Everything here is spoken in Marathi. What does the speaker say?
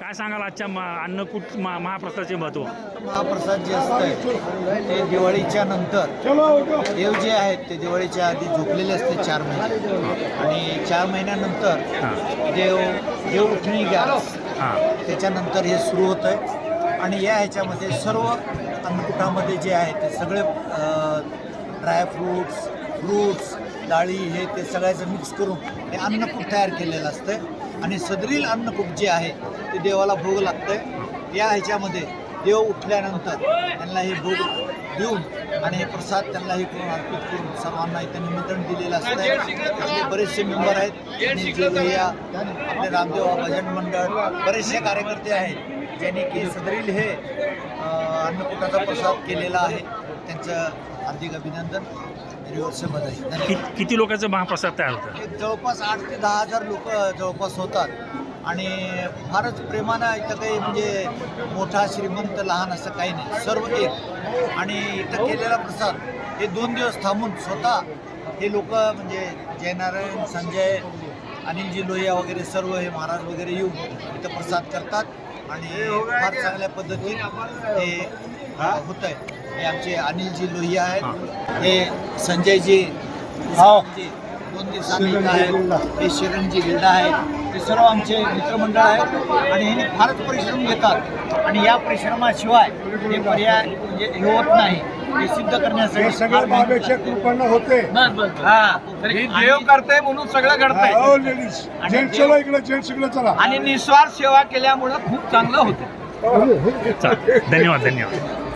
काय सांगाल आजच्या मा- अन्नकूट मा- महाप्रसादाचे महत्त्व? महाप्रसाद जे असतं ते दिवाळीच्या नंतर. देव जे आहेत ते दिवाळीच्या आधी झोपलेले असते चार महिने. आणि चार महिन्यानंतर देव देव उठणी घ्या हां. त्याच्यानंतर हे सुरू होतं आहे आणि या ह्याच्यामध्ये सर्व अन्नकुटामध्ये जे आहे ते सगळे ड्रायफ्रूट्स फ्रूट्स डाळी हे ते सगळ्याचं मिक्स करून हे अन्नकूट तयार केलेलं असतं आणि सदरील अन्नकूप जे आहे ते देवाला भोग लागतं या ह्याच्यामध्ये देव उठल्यानंतर त्यांना हे भोग देऊन आणि हे प्रसाद त्यांना हे करून अर्पित करून सर्वांना इथं निमंत्रण दिलेलं असतं आपले बरेचसे मेंबर आहेत. आणि या आपले रामदेव भजन मंडळ बरेचसे कार्यकर्ते आहेत ज्यांनी की सदरील हे अन्नकूटाचा प्रसाद केलेला आहे. त्यांचं हार्दिक अभिनंदन. कि किती लोकांचं महाप्रसाद तयार होतं? जवळपास आठ ते दहा हजार लोक जवळपास होतात. आणि फारच प्रेमानं इथं काही म्हणजे मोठा श्रीमंत लहान असं काही नाही. सर्व एक. आणि इथं केलेला प्रसाद हे दोन दिवस थांबून स्वतः हे लोक म्हणजे जयनारायण संजय अनिलजी लोहिया वगैरे सर्व हे महाराज वगैरे येऊन इथं प्रसाद करतात. आणि फार चांगल्या पद्धतीने हे होत आहे हे आमचे अनिलजी लोहिया आहेत. हे. संजयजी जी दोन दिवसांनी आहेत. हे शिरणजी गिल्डा आहेत. ते सर्व आमचे मित्रमंडळ आहेत. आणि हे फारच परिश्रम घेतात. आणि या परिश्रमाशिवाय हे पर्याय म्हणजे हे होत नाही. हे सिद्ध करण्यासाठी हे सगळं बाबेच्या कृपानं होते. हा. ही देव करते म्हणून सगळं घडतंय. हो लेडीज जेंट्स चला इकडे जेंट्स इकडे चला. आणि निस्वार्थ सेवा केल्यामुळं खूप चांगलं होतं धन्यवाद धन्यवाद.